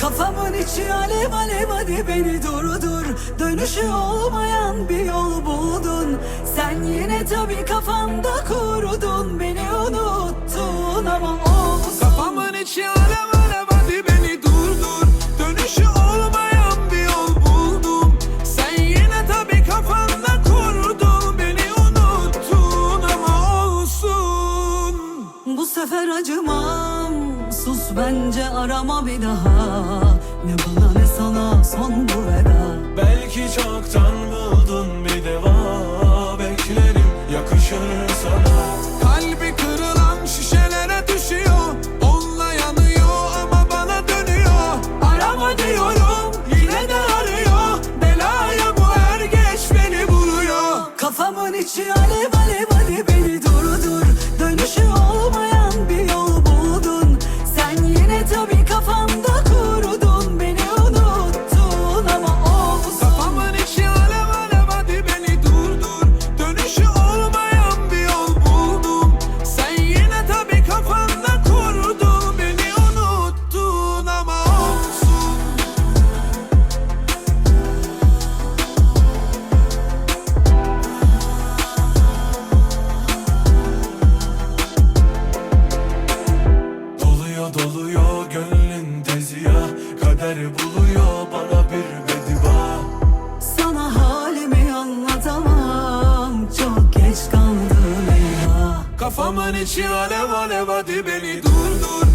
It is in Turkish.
Kafamın içi alev alev hadi beni durdur. Dönüşü olmayan bir yol buldun. Sen yine tabi kafamda kurudun. Beni unuttun ama olsun. Kafamın içi alev alev hadi beni durdur. Dönüşü olmayan bir yol buldum. Sen yine tabi kafanda kurdun Beni unuttun ama olsun. Bu sefer acımam Sus bence arama bir daha. Ne bana ne sana son bu veda. Belki çoktan buldun bir deva. Beklerim yakışır sana. Kalbi kırılan şişelere düşüyor. Onunla yanıyor ama bana dönüyor. Arama diyorum yine de arıyor. Belaya bu er geç beni buluyor. Kafamın içi alev alev hadi beni durdur. Dönüşü olmayan Kader buluyor bana bir bediba Sana halimi anlatamam Çok geç kaldım eyvah Kafamın içi alev alev hadi beni durdur